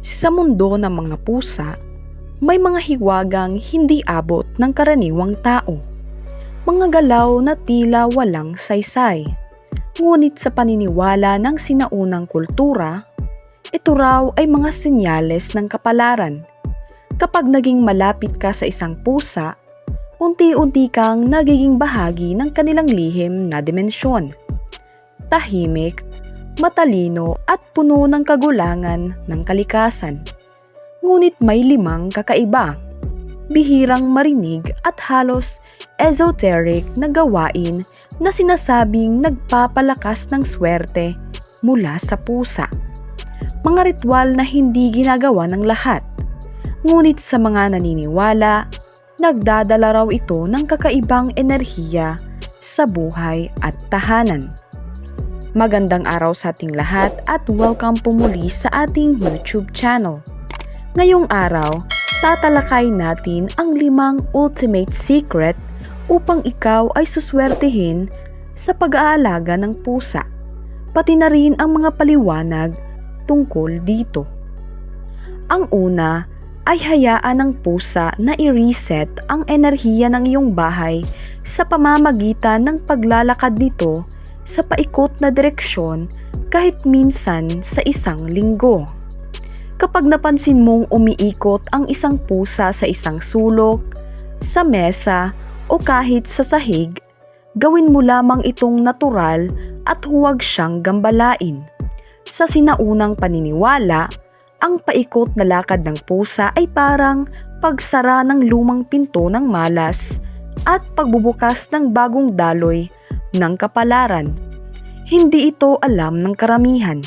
Sa mundo ng mga pusa, may mga hiwagang hindi abot ng karaniwang tao. Mga galaw na tila walang saysay. Ngunit sa paniniwala ng sinaunang kultura, ito raw ay mga senyales ng kapalaran. Kapag naging malapit ka sa isang pusa, unti-unti kang nagiging bahagi ng kanilang lihim na dimensyon. Tahimik, matalino at puno ng kagulangan ng kalikasan. Ngunit may limang kakaiba. Bihirang marinig at halos esoteric na gawain na sinasabing nagpapalakas ng swerte mula sa pusa. Mga ritual na hindi ginagawa ng lahat. Ngunit sa mga naniniwala, nagdadala raw ito ng kakaibang enerhiya sa buhay at tahanan. Magandang araw sa ating lahat at welcome po muli sa ating YouTube channel. Ngayong araw, tatalakay natin ang limang ultimate secret upang ikaw ay suswertehin sa pag-aalaga ng pusa, pati na rin ang mga paliwanag tungkol dito. Ang una ay hayaan ng pusa na i-reset ang enerhiya ng iyong bahay sa pamamagitan ng paglalakad nito sa paikot na direksyon kahit minsan sa isang linggo. Kapag napansin mong umiikot ang isang pusa sa isang sulok, sa mesa o kahit sa sahig, gawin mo lamang itong natural at huwag siyang gambalain. Sa sinaunang paniniwala, ang paikot na lakad ng pusa ay parang pagsara ng lumang pinto ng malas at pagbubukas ng bagong daloy ng kapalaran. Hindi ito alam ng karamihan,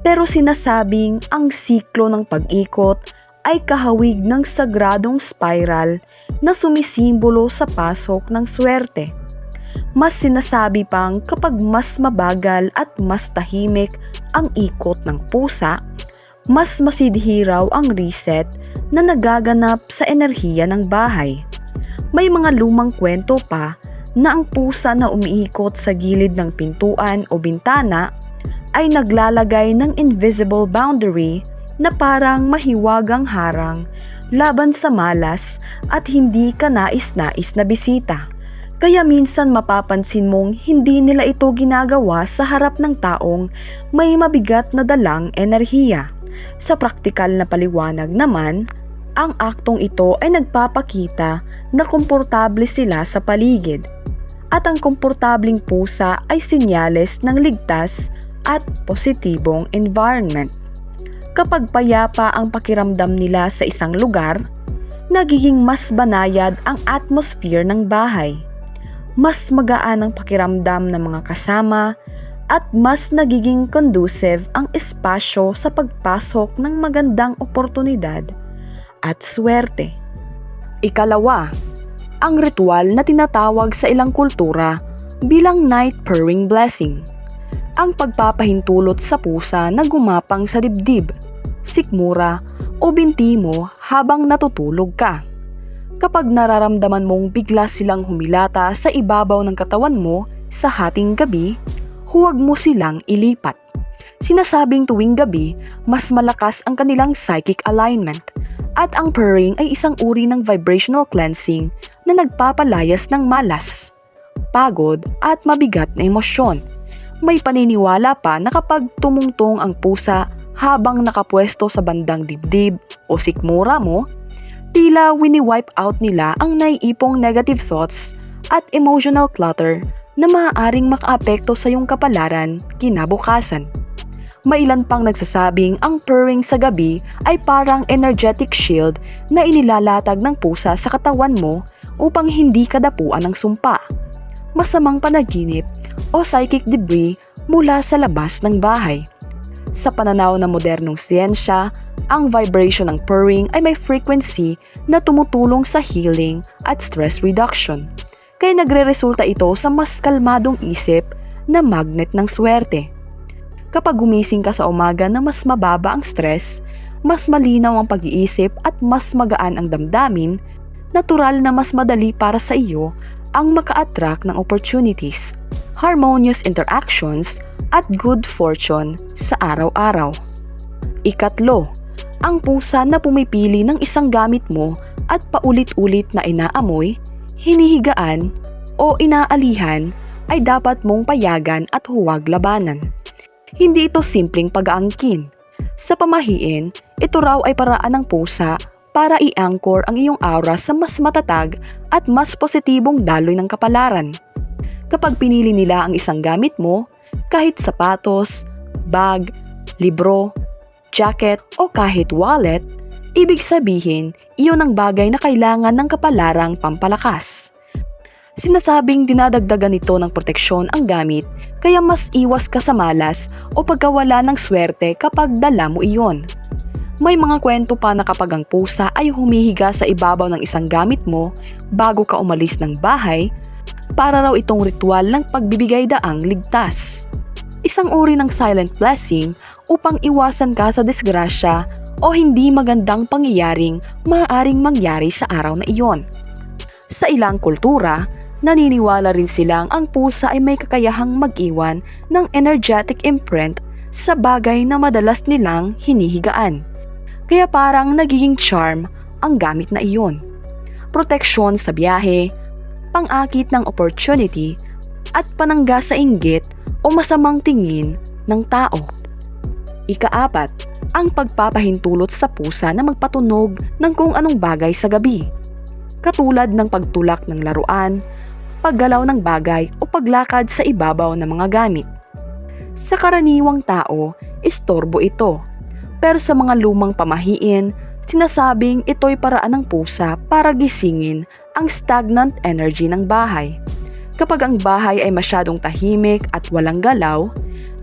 pero sinasabing ang siklo ng pag-ikot ay kahawig ng sagradong spiral na sumisimbolo sa pasok ng swerte. Mas sinasabi pang kapag mas mabagal at mas tahimik ang ikot ng pusa, mas masidhi raw ang reset na nagaganap sa enerhiya ng bahay. May mga lumang kwento pa na ang pusa na umiikot sa gilid ng pintuan o bintana ay naglalagay ng invisible boundary na parang mahiwagang harang laban sa malas at hindi ka nais-nais na bisita. Kaya minsan mapapansin mong hindi nila ito ginagawa sa harap ng taong may mabigat na dalang enerhiya. Sa praktikal na paliwanag naman, ang aktong ito ay nagpapakita na komportable sila sa paligid at ang komportabling pusa ay sinyales ng ligtas at positibong environment. Kapag payapa ang pakiramdam nila sa isang lugar, nagiging mas banayad ang atmosphere ng bahay. Mas magaan ang pakiramdam ng mga kasama at mas nagiging conducive ang espasyo sa pagpasok ng magandang oportunidad at swerte. Ikalawa, ang ritual na tinatawag sa ilang kultura bilang night purring blessing. Ang pagpapahintulot sa pusa na gumapang sa dibdib, sikmura o binti mo habang natutulog ka. Kapag nararamdaman mong bigla silang humilata sa ibabaw ng katawan mo sa hating gabi, huwag mo silang ilipat. Sinasabing tuwing gabi, mas malakas ang kanilang psychic alignment at ang purring ay isang uri ng vibrational cleansing na nagpapalayas ng malas, pagod at mabigat na emosyon. May paniniwala pa na kapag tumungtong ang pusa habang nakapwesto sa bandang dibdib o sikmura mo, tila wini-wipe out nila ang naiipong negative thoughts at emotional clutter na maaaring makaapekto sa iyong kapalaran kinabukasan. Mailan pang nagsasabing ang purring sa gabi ay parang energetic shield na inilalatag ng pusa sa katawan mo upang hindi kadapuan ng sumpa, masamang panaginip o psychic debris mula sa labas ng bahay. Sa pananaw ng modernong siyensya, ang vibration ng purring ay may frequency na tumutulong sa healing at stress reduction. Kaya nagre-resulta ito sa mas kalmadong isip na magnet ng swerte. Kapag gumising ka sa umaga na mas mababa ang stress, mas malinaw ang pag-iisip at mas magaan ang damdamin, natural na mas madali para sa iyo ang maka-attract ng opportunities, harmonious interactions, at good fortune sa araw-araw. Ikatlo, Ang pusa na pumipili ng isang gamit mo at paulit-ulit na inaamoy, hinihigaan o inaalihan ay dapat mong payagan at huwag labanan. Hindi ito simpleng pag-aangkin. Sa pamahiin, ito raw ay paraan ng pusa para i-anchor ang iyong aura sa mas matatag at mas positibong daloy ng kapalaran. Kapag pinili nila ang isang gamit mo, kahit sapatos, bag, libro, jacket o kahit wallet, ibig sabihin iyon ang bagay na kailangan ng kapalarang pampalakas. Sinasabing dinadagdagan nito ng proteksyon ang gamit kaya mas iwas ka sa malas o pagkawala ng swerte kapag dala mo iyon. May mga kwento pa na kapag ang pusa ay humihiga sa ibabaw ng isang gamit mo bago ka umalis ng bahay, para raw itong ritual ng pagbibigay daang ligtas. Isang uri ng silent blessing upang iwasan ka sa disgrasya o hindi magandang pangyayaring maaaring mangyari sa araw na iyon. Sa ilang kultura, naniniwala rin silang ang pusa ay may kakayahang mag-iwan ng energetic imprint sa bagay na madalas nilang hinihigaan. Kaya parang nagiging charm ang gamit na iyon. Proteksyon sa biyahe, pang-akit ng opportunity, at panangga sa inggit o masamang tingin ng tao. Ikaapat, ang pagpapahintulot sa pusa na magpatunog ng kung anong bagay sa gabi. Katulad ng pagtulak ng laruan, paggalaw ng bagay o paglakad sa ibabaw ng mga gamit. Sa karaniwang tao, istorbo ito. Pero sa mga lumang pamahiin, sinasabing ito'y paraan ng pusa para gisingin ang stagnant energy ng bahay. Kapag ang bahay ay masyadong tahimik at walang galaw,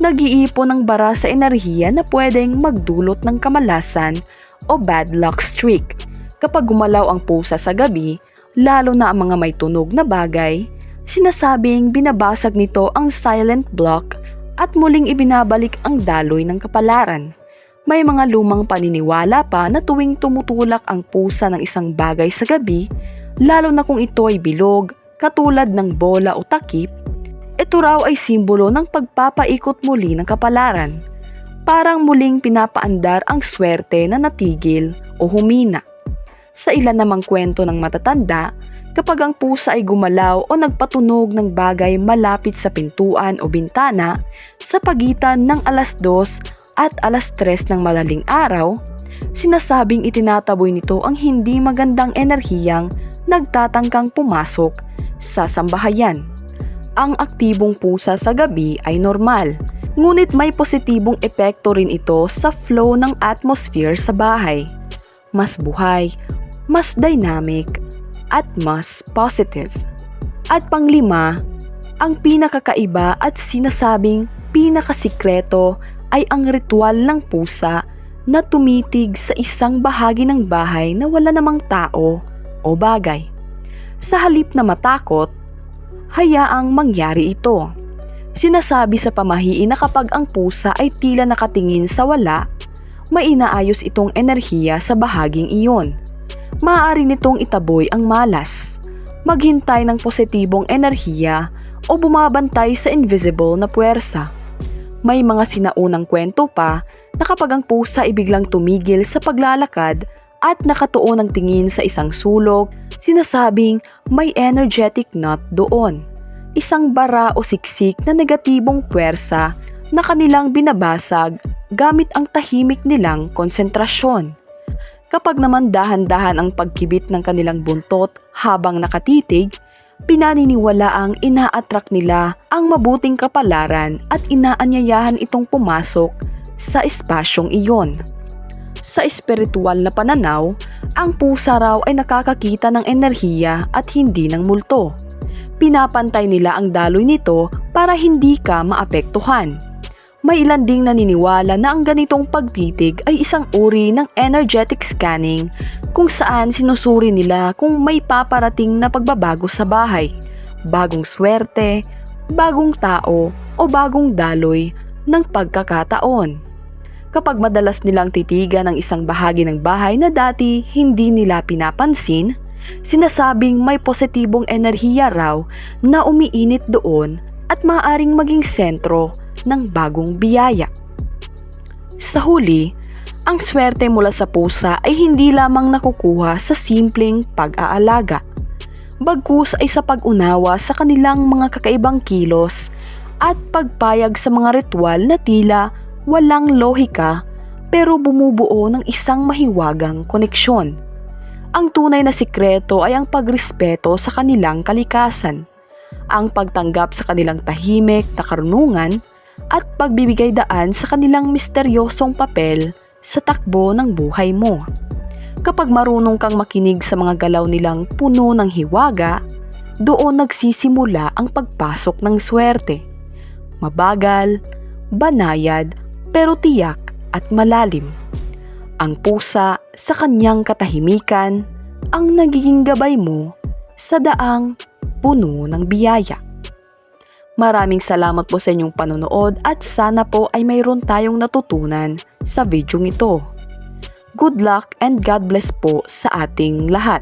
nag-iipon ng bara sa enerhiya na pwedeng magdulot ng kamalasan o bad luck streak. Kapag gumalaw ang pusa sa gabi, lalo na ang mga may tunog na bagay, sinasabing binabasag nito ang silent block at muling ibinabalik ang daloy ng kapalaran. May mga lumang paniniwala pa na tuwing tumutulak ang pusa ng isang bagay sa gabi, lalo na kung ito ay bilog, katulad ng bola o takip, ito raw ay simbolo ng pagpapaikot muli ng kapalaran. Parang muling pinapaandar ang swerte na natigil o humina. Sa ilan namang kwento ng matatanda, kapag ang pusa ay gumalaw o nagpatunog ng bagay malapit sa pintuan o bintana sa pagitan ng alas 2 at alas 3 ng malaling araw, sinasabing itinataboy nito ang hindi magandang enerhiyang nagtatangkang pumasok sa sambahayan. Ang aktibong pusa sa gabi ay normal, ngunit may positibong epekto rin ito sa flow ng atmosphere sa bahay. Mas buhay, mas dynamic, at mas positive. At panglima, ang pinakakaiba at sinasabing pinakasikreto ay ang ritual ng pusa na tumitig sa isang bahagi ng bahay na wala namang tao o bagay. Sa halip na matakot, hayaang mangyari ito. Sinasabi sa pamahiin na kapag ang pusa ay tila nakatingin sa wala, may inaayos itong enerhiya sa bahaging iyon. Maaari nitong itaboy ang malas, maghintay ng positibong enerhiya o bumabantay sa invisible na puwersa. May mga sinaunang kwento pa na kapag ang pusa ay biglang tumigil sa paglalakad at nakatuon ang tingin sa isang sulok, sinasabing may energetic knot doon. Isang bara o siksik na negatibong puwersa na kanilang binabasag gamit ang tahimik nilang konsentrasyon. Kapag naman dahan-dahan ang pagkibit ng kanilang buntot habang nakatitig, pinaniniwala ang ina-attract nila ang mabuting kapalaran at inaanyayahan itong pumasok sa espasyong iyon. Sa espiritual na pananaw, ang pusa raw ay nakakakita ng enerhiya at hindi ng multo. Pinapantay nila ang daloy nito para hindi ka maapektuhan. May ilan ding naniniwala na ang ganitong pagtitig ay isang uri ng energetic scanning kung saan sinusuri nila kung may paparating na pagbabago sa bahay, bagong swerte, bagong tao o bagong daloy ng pagkakataon. Kapag madalas nilang titigan ang isang bahagi ng bahay na dati hindi nila pinapansin, sinasabing may positibong enerhiya raw na umiinit doon at maaaring maging sentro ng bagong biyaya. Sa huli, Ang swerte mula sa pusa ay hindi lamang nakukuha sa simpleng pag-aalaga. Bagkus ay sa pag-unawa sa kanilang mga kakaibang kilos at pagpayag sa mga ritual na tila walang lohika pero bumubuo ng isang mahiwagang koneksyon. Ang tunay na sikreto ay ang pagrespeto sa kanilang kalikasan, ang pagtanggap sa kanilang tahimik na karunungan at pagbibigay daan sa kanilang misteryosong papel sa takbo ng buhay mo. Kapag marunong kang makinig sa mga galaw nilang puno ng hiwaga, doon nagsisimula ang pagpasok ng swerte. Mabagal, banayad, pero tiyak at malalim. Ang pusa sa kanyang katahimikan ang nagiging gabay mo sa daang puno ng biyaya. Maraming salamat po sa inyong panonood at sana po ay mayroon tayong natutunan sa video ito. Good luck and God bless po sa ating lahat.